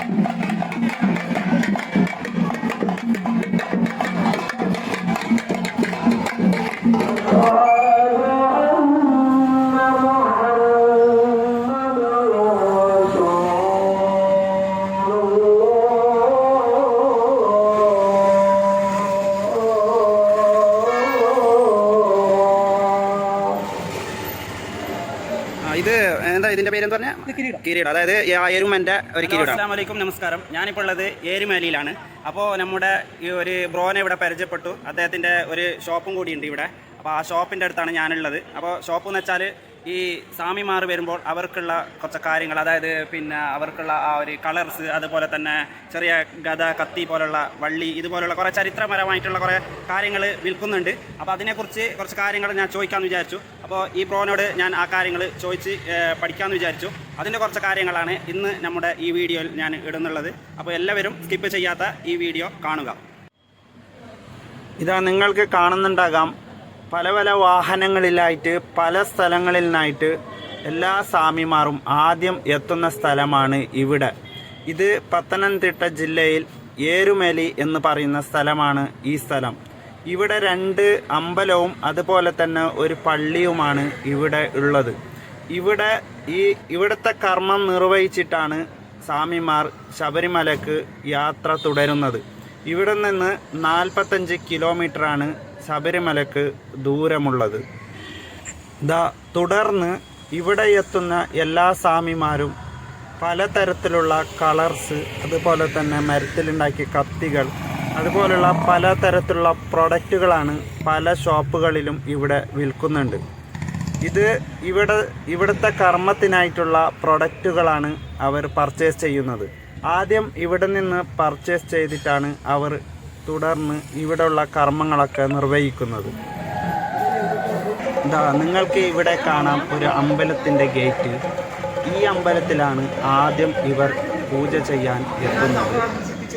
ആ, കിരീടം. അതായത് എരുമന്റെ ഒരു കിരീടം. അസ്സാം വലൈക്കും നമസ്കാരം. ഞാനിപ്പോൾ ഉള്ളത് ഏരുമേലിയിലാണ്. അപ്പോൾ നമ്മുടെ ഈ ഒരു ബ്രോനെ ഇവിടെ പരിചയപ്പെട്ടു. അദ്ദേഹത്തിന്റെ ഒരു ഷോപ്പും കൂടിയുണ്ട് ഇവിടെ. അപ്പോൾ ആ ഷോപ്പിന്റെ അടുത്താണ് ഞാനുള്ളത്. അപ്പോൾ ഷോപ്പ് എന്ന് വെച്ചാൽ ഈ സാമിമാർ വരുമ്പോൾ അവർക്കുള്ള കുറച്ച് കാര്യങ്ങൾ അതായത് പിന്നെ അവർക്കുള്ള ആ ഒരു കളർസ് അതുപോലെ തന്നെ ചെറിയ ഗത കത്തി പോലുള്ള വള്ളി ഇതുപോലുള്ള കുറേ ചരിത്രപരമായിട്ടുള്ള കുറേ കാര്യങ്ങൾ വിൽക്കുന്നുണ്ട്. അപ്പോൾ അതിനെക്കുറിച്ച് കുറച്ച് കാര്യങ്ങൾ ഞാൻ ചോദിക്കാമെന്ന് വിചാരിച്ചു. അപ്പോൾ ഈ ബ്രോനോട് ഞാൻ ആ കാര്യങ്ങൾ ചോദിച്ച് പഠിക്കാമെന്ന് വിചാരിച്ചു. അതിന്റെ കുറച്ച് കാര്യങ്ങളാണ് ഇന്ന് നമ്മുടെ ഈ വീഡിയോയിൽ ഞാൻ ഇടുന്നുള്ളത്. അപ്പോൾ എല്ലാവരും സ്കിപ്പ് ചെയ്യാത്ത ഈ വീഡിയോ കാണുക. ഇതാ നിങ്ങൾക്ക് കാണുന്നുണ്ടാകാം. പല പല വാഹനങ്ങളിലായിട്ട് പല സ്ഥലങ്ങളിൽ നിന്നായിട്ട് എല്ലാ സ്വാമിമാരും ആദ്യം എത്തുന്ന സ്ഥലമാണ് ഇവിടെ. ഇത് പത്തനംതിട്ട ജില്ലയിൽ ഏരുമേലി എന്ന് പറയുന്ന സ്ഥലമാണ് ഈ സ്ഥലം. ഇവിടെ രണ്ട് അമ്പലവും അതുപോലെ തന്നെ ഒരു പള്ളിയുമാണ് ഇവിടെ ഉള്ളത്. ഇവിടെ ഈ ഇവിടുത്തെ കർമ്മം നിർവഹിച്ചിട്ടാണ് സ്വാമിമാർ ശബരിമലക്ക് യാത്ര തുടരുന്നത്. ഇവിടെ നിന്ന് നാൽപ്പത്തഞ്ച് കിലോമീറ്ററാണ് ശബരിമലക്ക് ദൂരമുള്ളത്. ദാ തുടർന്ന് ഇവിടെ എത്തുന്ന എല്ലാ സ്വാമിമാരും പലതരത്തിലുള്ള കളർസ് അതുപോലെ തന്നെ മരത്തിലുണ്ടാക്കിയ കത്തികൾ അതുപോലുള്ള പലതരത്തിലുള്ള പ്രൊഡക്റ്റുകളാണ് പല ഷോപ്പുകളിലും ഇവിടെ വിൽക്കുന്നുണ്ട്. ഇത് ഇവിടെ ഇവിടുത്തെ കർമ്മത്തിനായിട്ടുള്ള പ്രൊഡക്റ്റുകളാണ് അവർ പർച്ചേസ് ചെയ്യുന്നത്. ആദ്യം ഇവിടെ നിന്ന് പർച്ചേസ് ചെയ്തിട്ടാണ് അവർ തുടർന്ന് ഇവിടെയുള്ള കർമ്മങ്ങളൊക്കെ നിർവഹിക്കുന്നത്. ഇതാ നിങ്ങൾക്ക് ഇവിടെ കാണാം ഒരു അമ്പലത്തിന്റെ ഗേറ്റ്. ഈ അമ്പലത്തിലാണ് ആദ്യം ഇവർ പൂജ ചെയ്യാൻ എത്തുന്നത്.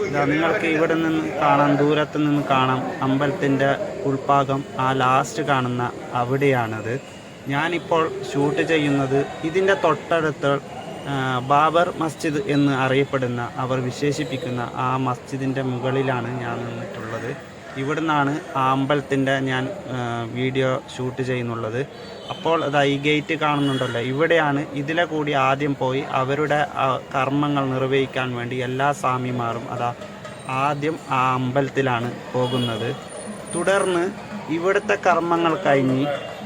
ഇതാ നിങ്ങൾക്ക് ഇവിടെ നിന്ന് കാണാം ദൂരത്ത് നിന്ന് കാണാം അമ്പലത്തിന്റെ ഉൾഭാഗം. ആ ലാസ്റ്റ് കാണുന്ന അവിടെയാണത്. ഞാനിപ്പോൾ ഷൂട്ട് ചെയ്യുന്നത് ഇതിന്റെ തൊട്ടടുത്ത് ബാബർ മസ്ജിദ് എന്ന് അറിയപ്പെടുന്ന അവർ വിശേഷിപ്പിക്കുന്ന ആ മസ്ജിദിന്റെ മുകളിലാണ് ഞാൻ നിന്നിട്ടുള്ളത്. ഇവിടുന്നാണ് ആ അമ്പലത്തിന്റെ ഞാൻ വീഡിയോ ഷൂട്ട് ചെയ്യുന്നുള്ളത്. അപ്പോൾ അതാ ഈ ഗേറ്റ് കാണുന്നുണ്ടല്ലോ. ഇവിടെയാണ് ഇതിലെ കൂടി ആദ്യം പോയി അവരുടെ കർമ്മങ്ങൾ നിർവഹിക്കാൻ വേണ്ടി എല്ലാ സ്വാമിമാരും അതാ ആദ്യം ആ അമ്പലത്തിലാണ് പോകുന്നത്. തുടർന്ന് ഇവിടുത്തെ കർമ്മങ്ങൾ കഴിഞ്ഞ്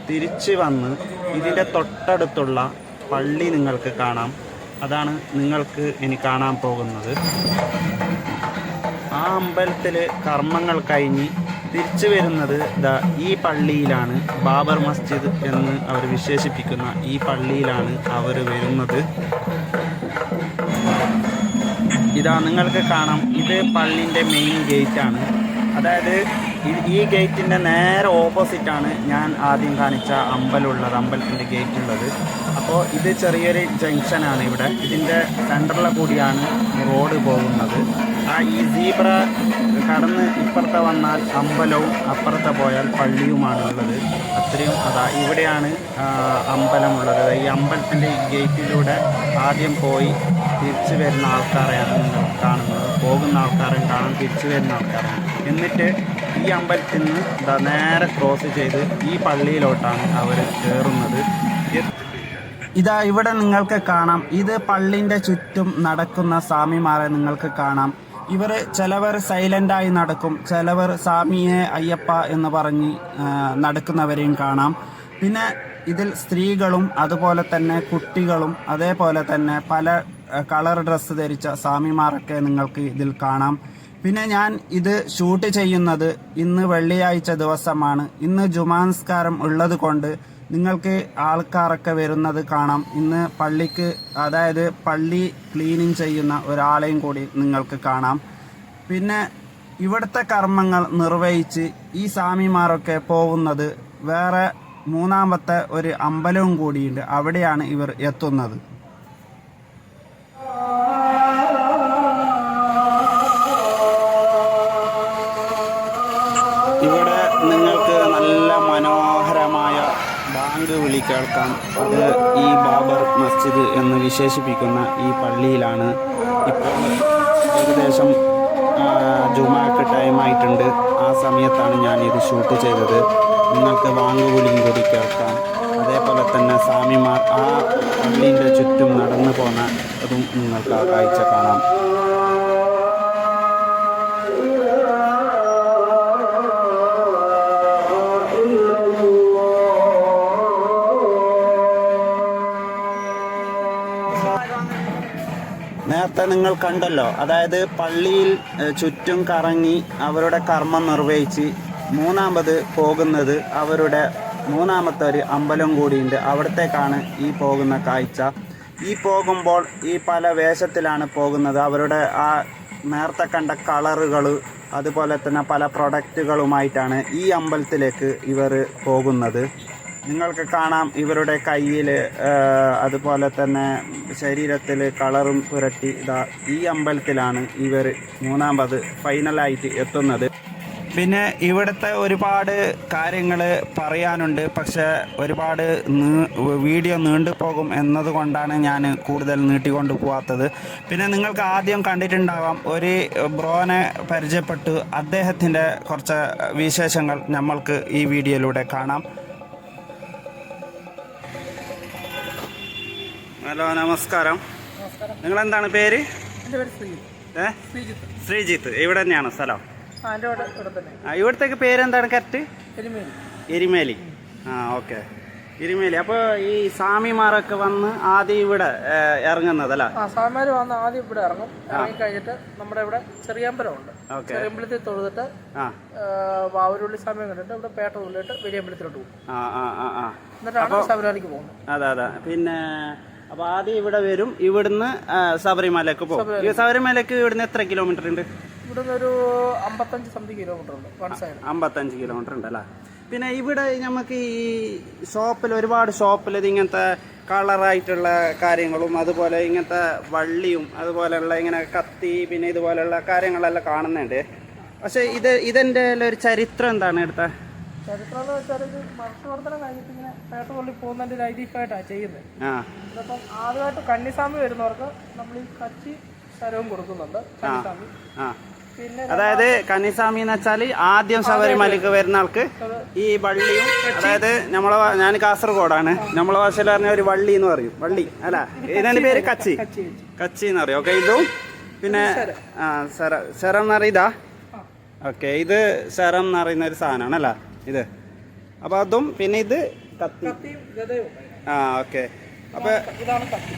തിരിച്ച് വന്ന് ഇതിന്റെ തൊട്ടടുത്തുള്ള പള്ളി നിങ്ങൾക്ക് കാണാം. അതാണ് നിങ്ങൾക്ക് ഇനി കാണാൻ പോകുന്നത്. ആ അമ്പലത്തിൽ കർമ്മങ്ങൾ കഴിഞ്ഞ് തിരിച്ചു വരുന്നത് ദാ ഈ പള്ളിയിലാണ് ബാബർ മസ്ജിദ് എന്ന് അവർ വിശേഷിപ്പിക്കുന്ന ഈ പള്ളിയിലാണ് അവർ വരുന്നത്. ഇതാ നിങ്ങൾക്ക് കാണാം. ഇത് പള്ളിന്റെ മെയിൻ ഗേറ്റാണ് അതായത് ഈ- ഗേറ്റിന്റെ നേരെ ഓപ്പോസിറ്റാണ് ഞാൻ ആദ്യം കാണിച്ച അമ്പലമുള്ളത് അമ്പലത്തിന്റെ ഗേറ്റ് ഉള്ളത്. അപ്പോൾ ഇത് ചെറിയൊരു ജംഗ്ഷനാണ് ഇവിടെ. ഇതിന്റെ സെന്ററിലെ കൂടിയാണ് റോഡ് പോകുന്നത്. ആ ഈ സീബ്ര കടന്ന് ഇപ്പുറത്തെ വന്നാൽ അമ്പലവും അപ്പുറത്തെ പോയാൽ പള്ളിയുമാണ് ഉള്ളത്. അത്രയും അതാ ഇവിടെയാണ് അമ്പലമുള്ളത് ഈ അമ്പലത്തിന്റെ ഗേറ്റിലൂടെ ആദ്യം പോയി തിരിച്ചു വരുന്ന ആൾക്കാരെയാണ് കാണുന്നത്. പോകുന്ന ആൾക്കാരെയും കാണാൻ തിരിച്ചു വരുന്ന ആൾക്കാരാണ്. എന്നിട്ട് ഈ അമ്പലത്തിൽ നിന്ന് ദാ നേരെ ക്രോസ് ചെയ്ത് ഈ പള്ളിയിലോട്ടാണ് അവർ കയറുന്നത് ഇതാ ഇവിടെ നിങ്ങൾക്ക് കാണാം. ഇത് പള്ളിന്റെ ചുറ്റും നടക്കുന്ന സ്വാമിമാരെ നിങ്ങൾക്ക് കാണാം. ഇവർ ചിലവർ സൈലന്റായി നടക്കും. ചിലവർ സ്വാമിയെ അയ്യപ്പ എന്ന് പറഞ്ഞ് നടക്കുന്നവരെയും കാണാം. പിന്നെ ഇതിൽ സ്ത്രീകളും അതുപോലെ തന്നെ കുട്ടികളും അതേപോലെ തന്നെ പല കളർ ഡ്രസ്സ് ധരിച്ച സ്വാമിമാരൊക്കെ നിങ്ങൾക്ക് ഇതിൽ കാണാം. പിന്നെ ഞാൻ ഇത് ഷൂട്ട് ചെയ്യുന്നത് ഇന്ന് വെള്ളിയാഴ്ച ദിവസമാണ്. ഇന്ന് ജുമാൻസ്കാരം ഉള്ളത് കൊണ്ട് നിങ്ങൾക്ക് ആൾക്കാരൊക്കെ വരുന്നത് കാണാം. ഇന്ന് പള്ളിക്ക് അതായത് പള്ളി ക്ലീനിങ് ചെയ്യുന്ന ഒരാളെയും കൂടി നിങ്ങൾക്ക് കാണാം. പിന്നെ ഇവിടുത്തെ കർമ്മങ്ങൾ നിർവഹിച്ച് ഈ സ്വാമിമാരൊക്കെ പോകുന്നത് വേറെ മൂന്നാമത്തെ ഒരു അമ്പലവും കൂടിയുണ്ട്. അവിടെയാണ് ഇവർ എത്തുന്നത്. വിളി കേൾക്കാം. അത് ഈ ബാബർ മസ്ജിദ് എന്ന് വിശേഷിപ്പിക്കുന്ന ഈ പള്ളിയിലാണ് ഇപ്പോൾ ഏകദേശം ജുമാക്ക് ടൈം ആയിട്ടുണ്ട്. ആ സമയത്താണ് ഞാൻ ഇത് ഷൂട്ട് ചെയ്തത്. നിങ്ങൾക്ക് വാങ്ങുവിളിയും കൂടി കേൾക്കാം. അതേപോലെ തന്നെ സ്വാമിമാർ ആ പള്ളീന്റെ ചുറ്റും നടന്നു പോന്ന അതും നിങ്ങൾക്ക് ആ കാഴ്ച കാണാം. നിങ്ങൾ കണ്ടല്ലോ. അതായത് പള്ളിയിൽ ചുറ്റും കറങ്ങി അവരുടെ കർമ്മം നിർവഹിച്ച് മൂന്നാമത് പോകുന്നത് അവരുടെ മൂന്നാമത്തെ ഒരു അമ്പലം കൂടിയുണ്ട്. അവിടത്തേക്കാണ് ഈ പോകുന്ന കാഴ്ച. ഈ പോകുമ്പോൾ ഈ പല വേഷത്തിലാണ് പോകുന്നത്. അവരുടെ ആ നേരത്തെ കണ്ട കളറുകൾ അതുപോലെ തന്നെ പല പ്രൊഡക്റ്റുകളുമായിട്ടാണ് ഈ അമ്പലത്തിലേക്ക് ഇവർ പോകുന്നത്. നിങ്ങൾക്ക് കാണാം ഇവരുടെ കയ്യിൽ അതുപോലെ തന്നെ ശരീരത്തിൽ കളറും പുരട്ടി ഇതാ ഈ അമ്പലത്തിലാണ് ഇവർ മൂന്നാമത് ഫൈനലായിട്ട് എത്തുന്നത്. പിന്നെ ഇവിടുത്തെ ഒരുപാട് കാര്യങ്ങൾ പറയാനുണ്ട്. പക്ഷെ ഒരുപാട് വീഡിയോ നീണ്ടു പോകും എന്നതുകൊണ്ടാണ് ഞാൻ കൂടുതൽ നീട്ടിക്കൊണ്ട് പോവാത്തത്. പിന്നെ നിങ്ങൾക്ക് ആദ്യം കണ്ടിട്ടുണ്ടാവാം ഒരു ബ്രോനെ പരിചയപ്പെട്ടു. അദ്ദേഹത്തിന്റെ കുറച്ച് വിശേഷങ്ങൾ നമ്മൾക്ക് ഈ വീഡിയോയിലൂടെ കാണാം. ഹലോ നമസ്കാരം. നിങ്ങൾ എന്താണ് പേര്? ശ്രീജിത്ത് ഏ? ശ്രീജിത്ത്. ശ്രീജിത്ത്. ഇവിടെ തന്നെയാണ് സ്ഥലം. ഇവിടത്തേക്ക് പേരെന്താണ്? കറക്റ്റ്? എരുമേലി. ആ ഓക്കെ. എരിമേലി. അപ്പോൾ ഈ സ്വാമിമാരൊക്കെ വന്ന് ആദ്യം ഇവിടെ ഇറങ്ങുന്നത് ഇറങ്ങുന്നതല്ല ആ സ്വാമിമാർ വന്ന് ആദ്യം ഇവിടെ ഇറങ്ങും. ഇറങ്ങി കഴിഞ്ഞിട്ട് നമ്മുടെ ഇവിടെ ചെറിയമ്പലമുണ്ട്. ഉണ്ട് ചെറിയമ്പലത്തിൽ തൊഴുതിട്ട് വാവരുള്ളി സ്വാമി കണ്ടിട്ട് ഇവിടെ പേട്ട തൊള്ളിട്ട് വലിയമ്പലത്തിലോട്ട് പോകും. എന്നിട്ടാണ് ശബരിമലയ്ക്ക് പോകുന്നത്. അതെ അതെ. പിന്നെ അപ്പോൾ ആദ്യം ഇവിടെ വരും. ഇവിടുന്ന് ശബരിമലക്ക് പോകും. ശബരിമലക്ക് ഇവിടുന്ന് എത്ര കിലോമീറ്റർ ഉണ്ട്? ഇവിടുന്ന് ഒരു അമ്പത്തഞ്ച് സംതിങ് കിലോമീറ്റർ ഉണ്ട് അമ്പത്തഞ്ച് കിലോമീറ്റർ ഉണ്ട് അല്ലേ? പിന്നെ ഇവിടെ നമുക്ക് ഈ ഷോപ്പിൽ ഒരുപാട് ഷോപ്പിൽ ഇത് ഇങ്ങനത്തെ കളറായിട്ടുള്ള കാര്യങ്ങളും അതുപോലെ ഇങ്ങനത്തെ വള്ളിയും അതുപോലെയുള്ള ഇങ്ങനെ കത്തി പിന്നെ ഇതുപോലെയുള്ള കാര്യങ്ങളെല്ലാം കാണുന്നുണ്ട്. പക്ഷെ ഇത് ഇതിന്റെ ഒരു ചരിത്രം എന്താണ് എടുത്ത? ചരിത്രം എന്ന് വെച്ചാൽ ഇത് വർഷവർദ്ധനം കഴിഞ്ഞിട്ട് ഇങ്ങനെ പേട്ട തുള്ളി പോകുന്നതിന്റെ ഒരു ഐതിഹ്യമായിട്ടാണ് ചെയ്യുന്നത്. ഇതിപ്പം ആദ്യമായിട്ട് കന്നിസ്വാമി വരുന്നവർക്ക് നമ്മൾ ഈ കച്ചി ശരവും കൊടുക്കുന്നുണ്ട് കന്നിസ്വാമി പിന്നെ അതായത് കന്നിസ്വാമി എന്ന് വെച്ചാൽ ആദ്യം ശബരിമലക്ക് വരുന്ന ആൾക്ക് ഈ വള്ളിയും അതായത് നമ്മളെ ഞാൻ കാസർഗോഡാണ്. നമ്മളെ ഭാഷയിൽ പറഞ്ഞ ഒരു വള്ളി എന്ന് പറയും. വള്ളി അല്ല ഇതിന്റെ പേര് കച്ചി. കച്ചി എന്ന് പറയും. ഓക്കെ ഇതും പിന്നെ ആ സെറ സെറം എന്ന് ഇതാ? ഓക്കെ ഇത് സെറം എന്ന് പറയുന്ന ഒരു സാധനമാണ് അല്ല? ഇത്. അപ്പോൾ അതും പിന്നെ ഇത് കത്തി. ആ ഓക്കെ. അപ്പോൾ ഇതാണ് കത്തി.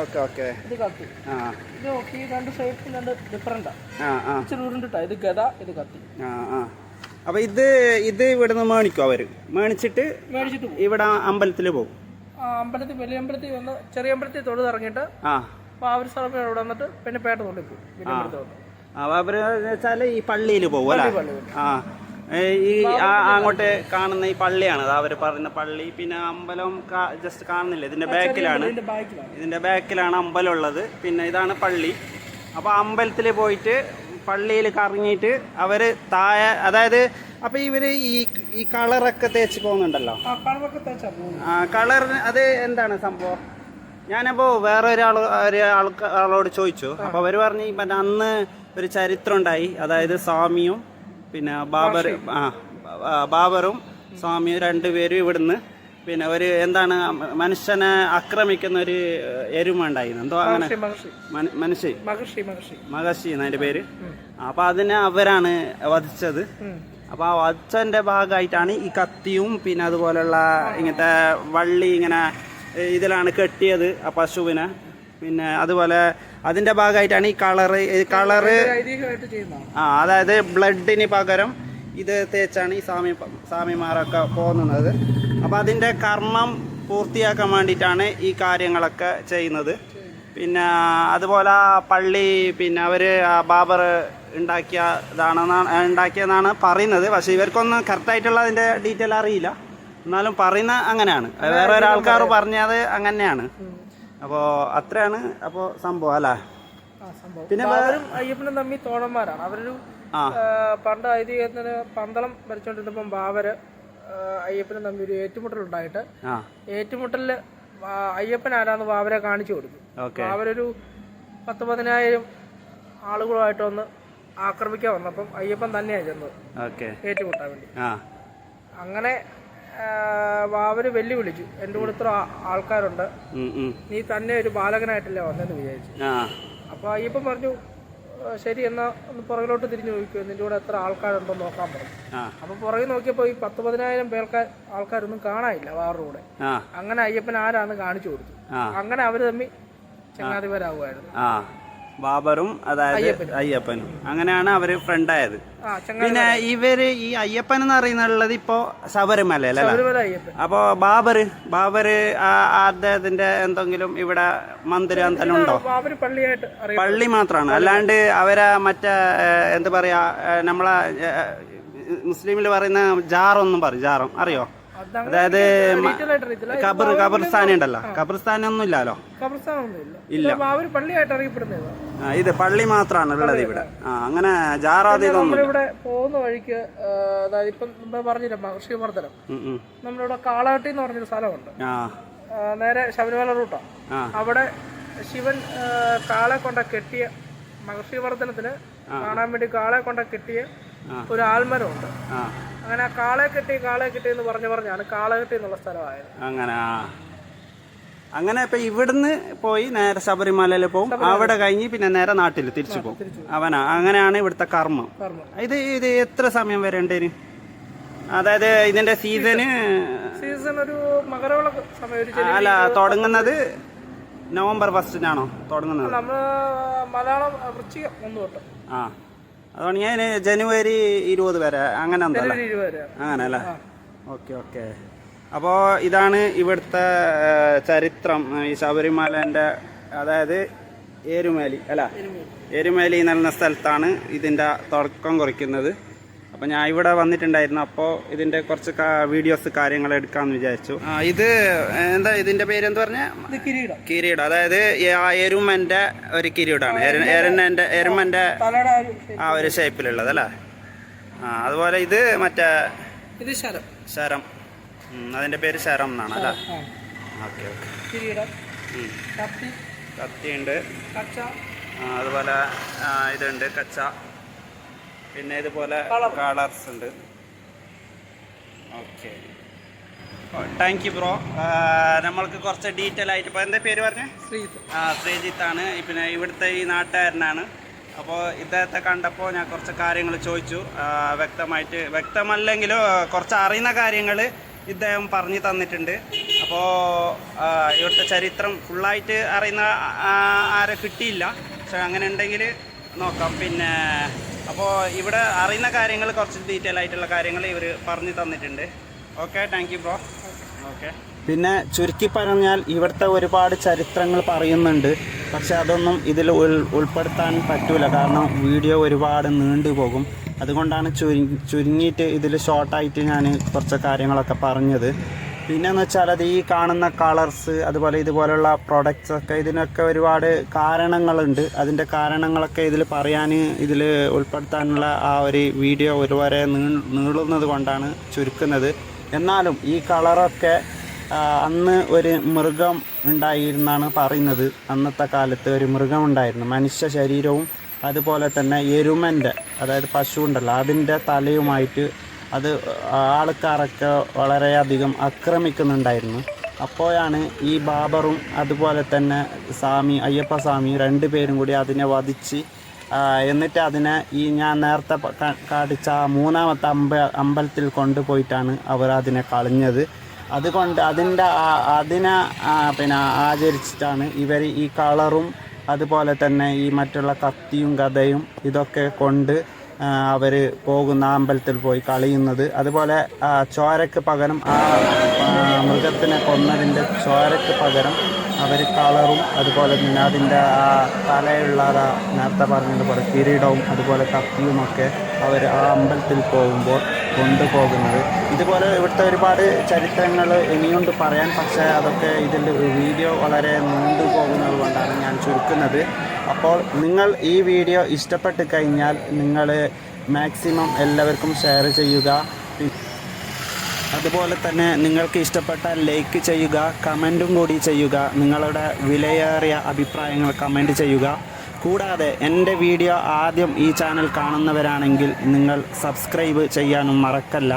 Okay okay. ഇത് കത്തി. ആ. ഇത് രണ്ട് ഷേപ്പ് രണ്ട് ആ. ആ ഇച്ചിരി ഉരുണ്ടിട്ടാ. ഇത് ഗത ഇത് കത്തി. ആ ആ. അപ്പോൾ ഇത് ഇത് ഇവിടുന്ന് മേണിക്കും അവർ മേണിച്ചിട്ട് മേടിച്ചിട്ട് ഇവിടെ അമ്പലത്തിൽ പോകും. അമ്പലത്തിൽ വലിയ അമ്പലത്തിൽ വന്ന് ചെറിയ അമ്പലത്തിൽ തൊഴുത് ഇറങ്ങിയിട്ട് ആ. അപ്പോൾ ആ ഒരു സ്ഥലം ഇവിടെ വന്നിട്ട് പിന്നെ പേട്ട തൊള്ളി പോകും. വലിയ അമ്പലത്തിൽ വന്ന്. അപ്പോൾ അവർ വെച്ചാൽ ഈ പള്ളിയിൽ പോകും അല്ലേ? ആ. ഈ ആ- അങ്ങോട്ട് കാണുന്ന ഈ പള്ളിയാണ്. അവർ പറയുന്ന പള്ളി. പിന്നെ അമ്പലം ജസ്റ്റ് കാണുന്നില്ല. ഇതിന്റെ ബാക്കിലാണ്. ഇതിന്റെ ബാക്കിലാണ്. അമ്പലം ഉള്ളത്. പിന്നെ ഇതാണ് പള്ളി. അപ്പോൾ അമ്പലത്തിൽ പോയിട്ട് പള്ളിയിൽ കറങ്ങിയിട്ട് അവർ താഴെ അതായത് അപ്പൊ ഇവർ ഈ ഈ കളറൊക്കെ തേച്ച് പോകുന്നുണ്ടല്ലോ. കളർ അത് എന്താണ് സംഭവം? ഞാനപ്പോ വേറെ ഒരാൾ ഒരാൾക്ക് ആളോട് ചോദിച്ചു. അപ്പൊ അവർ പറഞ്ഞു അന്ന് ഒരു ചരിത്രം ഉണ്ടായി. അതായത് സ്വാമിയും പിന്നെ ബാബർ ആ ബാബറും സ്വാമിയും രണ്ടുപേരും ഇവിടുന്ന് പിന്നെ ഒരു എന്താണ് മനുഷ്യനെ ആക്രമിക്കുന്ന ഒരു എരുമ ഉണ്ടായിരുന്നു. എന്തോ അങ്ങനെ മനുഷ്യ മഹർഷി. മഹർഷി മഹർഷി. പേര്. അപ്പൊ അതിനെ അവരാണ് വധിച്ചത്. അപ്പൊ ആ വധിച്ചതിന്റെ ഭാഗമായിട്ടാണ് ഈ കത്തിയും പിന്നെ അതുപോലുള്ള ഇങ്ങനത്തെ വള്ളി ഇങ്ങനെ ഇതിലാണ് കെട്ടിയത് ആ പശുവിനെ. പിന്നെ അതുപോലെ അതിന്റെ ഭാഗമായിട്ടാണ് ഈ കളറ് ഈ കളറ് ആ അതായത് ബ്ലഡിന് പകരം ഇത് തേച്ചാണ് ഈ സ്വാമി സ്വാമിമാരൊക്കെ പോകുന്നത്. അപ്പോൾ അതിന്റെ കർമ്മം പൂർത്തിയാക്കാൻ വേണ്ടിയിട്ടാണ് ഈ കാര്യങ്ങളൊക്കെ ചെയ്യുന്നത്. പിന്നെ അതുപോലെ പള്ളി പിന്നെ അവർ ബാബർ ഉണ്ടാക്കിയതാണെന്നാണ് ഉണ്ടാക്കിയതെന്നാണ് പറയുന്നത്. പക്ഷേ ഇവർക്കൊന്നും കറക്റ്റായിട്ടുള്ള അതിന്റെ ഡീറ്റെയിൽ അറിയില്ല. എന്നാലും പറയുന്ന അങ്ങനെയാണ്. വേറെ ഒരാൾക്കാർ പറഞ്ഞത് അങ്ങനെയാണ്. അപ്പോൾ അത്രയാണ് അപ്പോൾ സംഭവം അല്ലേ? പിന്നെ അവരും അയ്യപ്പനും തമ്മിൽ തോഴന്മാരാണ്. അവരൊരു പണ്ട് ഐതിഹ്യത്തിന് പന്തളം ഭരിച്ചോണ്ടിരുന്നപ്പം ബാവര് ആ, അയ്യപ്പനും തമ്മിൽ ഒരു ഏറ്റുമുട്ടൽ ഉണ്ടായിട്ട് ഏറ്റുമുട്ടലിൽ അയ്യപ്പൻ ആരാന്ന് ബാവരെ കാണിച്ചു കൊടുത്തു. അവരൊരു പത്ത് പതിനായിരം ആളുകളുമായിട്ട് ഒന്ന് ആക്രമിക്കാൻ വന്നപ്പം അയ്യപ്പൻ തന്നെയാണ് ചെന്നത്. ഏറ്റുമുട്ടാൻ വേണ്ടി. അങ്ങനെ ആ, വാവര് വെല്ലുവിളിച്ചു. എന്റെ കൂടെ ഇത്ര ആൾക്കാരുണ്ട്. നീ തന്നെ ഒരു ബാലകനായിട്ടല്ലേ വന്നെന്ന് വിചാരിച്ചു. അപ്പൊ അപ്പോൾ അയ്യപ്പൻ പറഞ്ഞു ശരി എന്നാ ഒന്ന് പുറകിലോട്ട് തിരിഞ്ഞു നോക്കിയോ നിന്റെ കൂടെ എത്ര ആൾക്കാരുണ്ടോ നോക്കാൻ പറഞ്ഞു. അപ്പൊ അപ്പോൾ പുറകിൽ നോക്കിയപ്പോൾ ഈ പത്ത് പതിനായിരം പേർക്കാർ ആൾക്കാരൊന്നും കാണാനില്ല വാറുടെ കൂടെ. അങ്ങനെ അയ്യപ്പൻ ആരാന്ന് കാണിച്ചു കൊടുത്തു. അങ്ങനെ അവർ തമ്മിൽ ചങ്ങാതിപരാകുമായിരുന്നു ബാബറും അതായത് അയ്യപ്പനും. അങ്ങനെയാണ് അവർ ഫ്രണ്ടായത്. പിന്നെ ഇവർ ഈ അയ്യപ്പൻ എന്ന് പറയുന്നുള്ളത് ഇപ്പോ ശബരിമല അയ്യപ്പൻ. അപ്പോ ബാബർ ബാബറ് ആ- അദ്ദേഹത്തിന്റെ എന്തെങ്കിലും ഇവിടെ മന്ദിരം എന്തെങ്കിലും ഉണ്ടോ പള്ളി മാത്രമാണ്. അല്ലാണ്ട് അവരെ മറ്റേ എന്ത് പറയാ നമ്മളെ മുസ്ലിമിൽ പറയുന്ന ജാറൊന്നും പറയും. ജാറം? അറിയോ? അതായത് ഖബർ ഖബർസ്ഥാനം ഉണ്ടല്ലോ. ഖബർസ്ഥാനൊന്നും ഇല്ലല്ലോ കബർസ്ഥാനൊന്നുമില്ല. ഇല്ല. ഇത് പള്ളി മാത്രമാണ് ഉള്ളത് ഇവിടെ ആ അങ്ങനെ ജാറാധികം ഇവിടെ പോകുന്ന വഴിക്ക് അതായത് ഇപ്പം പറഞ്ഞില്ല മഹർഷിവർദ്ധനം നമ്മളിവിടെ കാളാട്ടി എന്ന് പറഞ്ഞൊരു സ്ഥലമുണ്ട്. നേരെ ശബരിമല റൂട്ടാണ് അവിടെ ശിവൻ കാളെ കൊണ്ട കെട്ടിയ മഹർഷി വർദ്ധനത്തിന് കാണാൻ വേണ്ടി കാളെ കൊണ്ട കെട്ടിയ ഒരു ആൽമരമുണ്ട്. അങ്ങനെ ആ കാളെ കെട്ടി കാളെ കെട്ടി എന്ന് പറഞ്ഞു പറഞ്ഞാണ് കാളകെട്ടി എന്നുള്ള സ്ഥലമായത്. അങ്ങനെ അങ്ങനെ ഇപ്പൊ ഇവിടുന്ന് പോയി നേരെ ശബരിമലയിൽ പോകും അവിടെ കഴിഞ്ഞ് പിന്നെ നേരെ നാട്ടിൽ തിരിച്ചു പോകും അവനാ അങ്ങനെയാണ് ഇവിടുത്തെ കർമ്മം. ഇത് ഇത് എത്ര സമയം വരെ ഉണ്ടേന് അതായത് ഇതിന്റെ സീസണ് സീസൺ ഒരു സമയം അല്ല തുടങ്ങുന്നത് നവംബർ ഫസ്റ്റിനാണോ? തുടങ്ങുന്നത്. നമ്മൾ മലയാളം വൃശ്ചികം ഒന്ന് തൊട്ട്. ആ. അത് ഞാൻ ജനുവരി ഇരുപത് വരെ അങ്ങനെ എന്തല്ലേ അങ്ങനെ അല്ലേ ഓക്കെ ഓക്കെ. അപ്പോൾ ഇതാണ് ഇവിടുത്തെ ചരിത്രം. ഈ ശബരിമലേന്റെ അതായത് ഏരുമേലി അല്ല? ഏരുമേലി. എന്ന സ്ഥലത്താണ് ഇതിന്റെ തുടക്കം കുറിക്കുന്നത്. അപ്പോൾ ഞാൻ ഇവിടെ വന്നിട്ടുണ്ടായിരുന്നു. അപ്പോൾ ഇതിന്റെ കുറച്ച് വീഡിയോസ് കാര്യങ്ങൾ എടുക്കാമെന്ന് വിചാരിച്ചു. ആ, ഇത് എന്താ ഇതിന്റെ പേര് എന്ത് പറഞ്ഞാൽ ഇത് കിരീടം. കിരീടം. അതായത് എരുമന്റെ ആ എരുമന്റെ ഒരു കിരീടമാണ് എരുമന്റെ എരുമന്റെ തലയുടെ ആ ഒരു ആ ഒരു ഷേപ്പിലുള്ളത് അല്ലേ? ആ അതുപോലെ ഇത് മറ്റേ ഇത് ശരം. ശരം. അതിന്റെ പേര് ശരം എന്നാണ് അല്ലേ? Okay okay. കത്തിയുണ്ട്. അതുപോലെ ഇതുണ്ട് കച്ച. പിന്നെ ഇതുപോലെ കളേഴ്സ് ഉണ്ട്. ഓക്കെ താങ്ക് യു ബ്രോ നമ്മൾക്ക് കുറച്ച് ഡീറ്റെയിൽ ആയിട്ട് ഇപ്പോൾ എന്താ പേര് പറഞ്ഞേ? ശ്രീജിത്ത്. ആ ശ്രീജിത്താണ്. പിന്നെ ഇവിടുത്തെ ഈ നാട്ടുകാരനാണ്. അപ്പോൾ ഇദ്ദേഹത്തെ കണ്ടപ്പോൾ ഞാൻ കുറച്ച് കാര്യങ്ങൾ ചോദിച്ചു. വ്യക്തമായിട്ട് വ്യക്തമല്ലെങ്കിലും കുറച്ച് അറിയുന്ന കാര്യങ്ങൾ ഇദ്ദേഹം പറഞ്ഞു തന്നിട്ടുണ്ട്. അപ്പോൾ ഇവിടുത്തെ ചരിത്രം ഫുള്ളായിട്ട് അറിയുന്ന ആരെ കിട്ടിയില്ല. പക്ഷെ അങ്ങനെ ഉണ്ടെങ്കിൽ നോക്കാം. പിന്നെ അപ്പോൾ ഇവിടെ അറിയുന്ന കാര്യങ്ങൾ കുറച്ച് ഡീറ്റെയിൽ ആയിട്ടുള്ള കാര്യങ്ങൾ ഇവർ പറഞ്ഞു തന്നിട്ടുണ്ട്. ഓക്കെ താങ്ക് ബ്രോ ഓക്കെ പിന്നെ ചുരുക്കി പറഞ്ഞാൽ ഇവിടുത്തെ ഒരുപാട് ചരിത്രങ്ങൾ പറയുന്നുണ്ട്. പക്ഷെ അതൊന്നും ഇതിൽ ഉൾ ഉൾപ്പെടുത്താൻ പറ്റൂല. കാരണം വീഡിയോ ഒരുപാട് നീണ്ടു പോകും. അതുകൊണ്ടാണ് ചുരു ചുരുങ്ങിയിട്ട് ഇതിൽ ഷോർട്ടായിട്ട് ഞാൻ കുറച്ച് കാര്യങ്ങളൊക്കെ പറഞ്ഞത്. പിന്നെന്ന് വെച്ചാൽ അത് ഈ കാണുന്ന കളേഴ്സ് അതുപോലെ ഇതുപോലെയുള്ള പ്രൊഡക്ട്സ് ഒക്കെ ഇതിനൊക്കെ ഒരുപാട് കാരണങ്ങളുണ്ട്. അതിന്റെ കാരണങ്ങളൊക്കെ ഇതിൽ പറയാൻ ഇതിൽ ഉൾപ്പെടുത്താനുള്ള ആ ഒരു വീഡിയോ ഒരുപാട് നീ നീളുന്നത് കൊണ്ടാണ് ചുരുക്കുന്നത്. എന്നാലും ഈ കളറൊക്കെ അന്ന് ഒരു മൃഗം ഉണ്ടായിരുന്നാണ് പറയുന്നത്. അന്നത്തെ കാലത്ത് ഒരു മൃഗം ഉണ്ടായിരുന്നു. മനുഷ്യ ശരീരവും അതുപോലെ തന്നെ എരുമന്റെ അതായത് പശു ഉണ്ടല്ലോ അതിന്റെ തലയുമായിട്ട് അത് ആൾക്കാരൊക്കെ വളരെയധികം ആക്രമിക്കുന്നുണ്ടായിരുന്നു. അപ്പോഴാണ് ഈ ബാബറും അതുപോലെ തന്നെ സ്വാമി അയ്യപ്പ സ്വാമി രണ്ടുപേരും കൂടി അതിനെ വധിച്ച് എന്നിട്ട് അതിനെ ഈ ഞാൻ നേരത്തെ കാണിച്ച മൂന്നാമത്തെ അമ്പ അമ്പലത്തിൽ കൊണ്ടുപോയിട്ടാണ് അവർ അതിനെ കളഞ്ഞത്. അതുകൊണ്ട് അതിന്റെ അതിനെ പിന്നെ ആചരിച്ചിട്ടാണ് ഇവർ ഈ കളറും അതുപോലെ തന്നെ ഈ മറ്റുള്ള കത്തിയും കഥയും ഇതൊക്കെ കൊണ്ട് അവർ പോകുന്ന അമ്പലത്തിൽ പോയി കളിയുന്നത്. അതുപോലെ ചോരക്ക് പകരം ആ മൃഗത്തിനെ കൊന്നതിന്റെ ചോരക്ക് പകരം അവർ കളറും അതുപോലെ തന്നെ അതിന്റെ ആ തലയുള്ള നേരത്തെ പറഞ്ഞതുപോലെ കിരീടവും അതുപോലെ കത്തിയുമൊക്കെ അവർ ആ അമ്പലത്തിൽ പോകുമ്പോൾ കൊണ്ടുപോകുന്നത്. ഇതുപോലെ ഇവിടുത്തെ ഒരുപാട് ചരിത്രങ്ങൾ ഇനിയുണ്ട് പറയാൻ പക്ഷേ അതൊക്കെ ഇതിൽ വീഡിയോ വളരെ നീണ്ടു പോകുന്നത് കൊണ്ടാണ് ഞാൻ ചുരുക്കുന്നത്. അപ്പോൾ നിങ്ങൾ ഈ വീഡിയോ ഇഷ്ടപ്പെട്ട് കഴിഞ്ഞാൽ നിങ്ങൾ മാക്സിമം എല്ലാവർക്കും ഷെയർ ചെയ്യുക. അതുപോലെ തന്നെ നിങ്ങൾക്ക് ഇഷ്ടപ്പെട്ടാൽ ലൈക്ക് ചെയ്യുക കമന്റും കൂടി ചെയ്യുക നിങ്ങളുടെ വിലയേറിയ അഭിപ്രായങ്ങൾ കമന്റ് ചെയ്യുക. കൂടാതെ എന്റെ വീഡിയോ ആദ്യം ഈ ചാനൽ കാണുന്നവരാണെങ്കിൽ നിങ്ങൾ സബ്സ്ക്രൈബ് ചെയ്യാനും മറക്കല്ല.